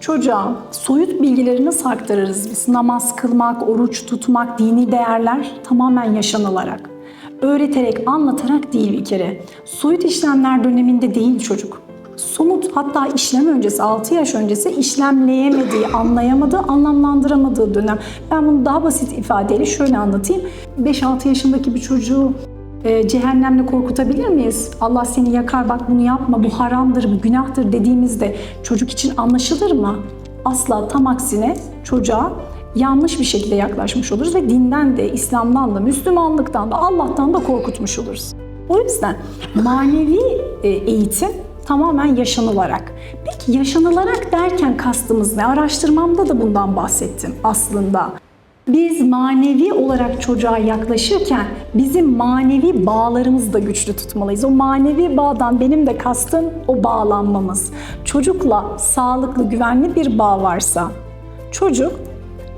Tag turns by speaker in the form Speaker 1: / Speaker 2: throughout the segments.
Speaker 1: Çocuğa soyut bilgileri nasıl aktarırız biz? Namaz kılmak, oruç tutmak, dini değerler tamamen yaşanılarak. Öğreterek, anlatarak değil bir kere. Soyut işlemler döneminde değil çocuk. Somut hatta işlem öncesi, 6 yaş öncesi işlemleyemediği, anlayamadığı, anlamlandıramadığı dönem. Ben bunu daha basit ifadeyle şöyle anlatayım. 5-6 yaşındaki bir çocuğu e, cehennemle korkutabilir miyiz? Allah seni yakar bak bunu yapma bu haramdır bu günahtır dediğimizde çocuk için anlaşılır mı? Asla tam aksine çocuğa yanlış bir şekilde yaklaşmış oluruz ve dinden de, İslam'dan da, Müslümanlıktan da, Allah'tan da korkutmuş oluruz. O yüzden manevi e, eğitim tamamen yaşanılarak. Peki yaşanılarak derken kastımız ne? Araştırmamda da bundan bahsettim aslında. Biz manevi olarak çocuğa yaklaşırken bizim manevi bağlarımızı da güçlü tutmalıyız. O manevi bağdan benim de kastım o bağlanmamız. Çocukla sağlıklı, güvenli bir bağ varsa çocuk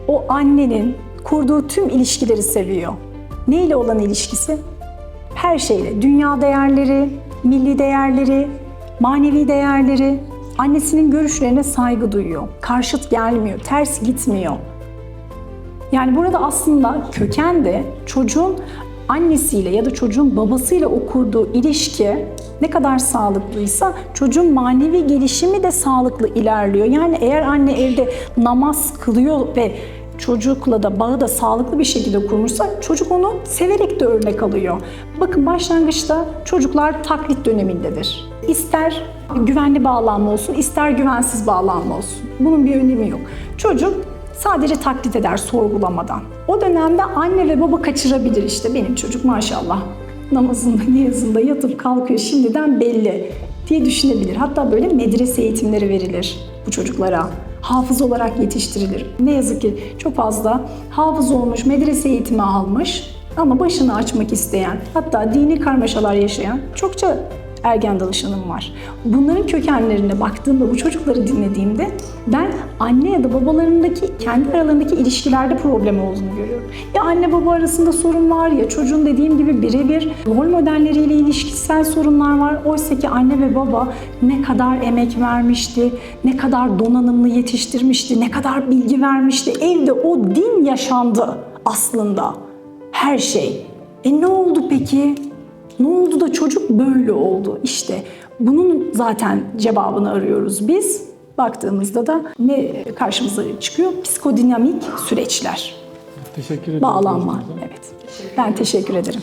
Speaker 1: o annenin kurduğu tüm ilişkileri seviyor. Neyle olan ilişkisi? Her şeyle. Dünya değerleri, milli değerleri, manevi değerleri, annesinin görüşlerine saygı duyuyor. Karşıt gelmiyor, ters gitmiyor. Yani burada aslında köken de çocuğun annesiyle ya da çocuğun babasıyla o kurduğu ilişki ne kadar sağlıklıysa çocuğun manevi gelişimi de sağlıklı ilerliyor. Yani eğer anne evde namaz kılıyor ve çocukla da bağı da sağlıklı bir şekilde kurmuşsa çocuk onu severek de örnek alıyor. Bakın başlangıçta çocuklar taklit dönemindedir. İster güvenli bağlanma olsun, ister güvensiz bağlanma olsun. Bunun bir önemi yok. Çocuk sadece taklit eder sorgulamadan. O dönemde anne ve baba kaçırabilir işte benim çocuk maşallah namazında niyazında yatıp kalkıyor şimdiden belli diye düşünebilir. Hatta böyle medrese eğitimleri verilir bu çocuklara. Hafız olarak yetiştirilir. Ne yazık ki çok fazla hafız olmuş, medrese eğitimi almış ama başını açmak isteyen, hatta dini karmaşalar yaşayan çokça ergen danışanım var. Bunların kökenlerine baktığımda, bu çocukları dinlediğimde ben anne ya da babalarındaki, kendi aralarındaki ilişkilerde problem olduğunu görüyorum. Ya anne baba arasında sorun var ya çocuğun dediğim gibi birebir rol modelleriyle ilişkisel sorunlar var. Oysa ki anne ve baba ne kadar emek vermişti, ne kadar donanımlı yetiştirmişti, ne kadar bilgi vermişti. Evde o din yaşandı aslında. Her şey. E ne oldu peki? Ne oldu da çocuk böyle oldu? İşte bunun zaten cevabını arıyoruz biz. Baktığımızda da ne karşımıza çıkıyor? Psikodinamik süreçler.
Speaker 2: Teşekkür ederim.
Speaker 1: Bağlanma. Evet. Ben teşekkür ederim.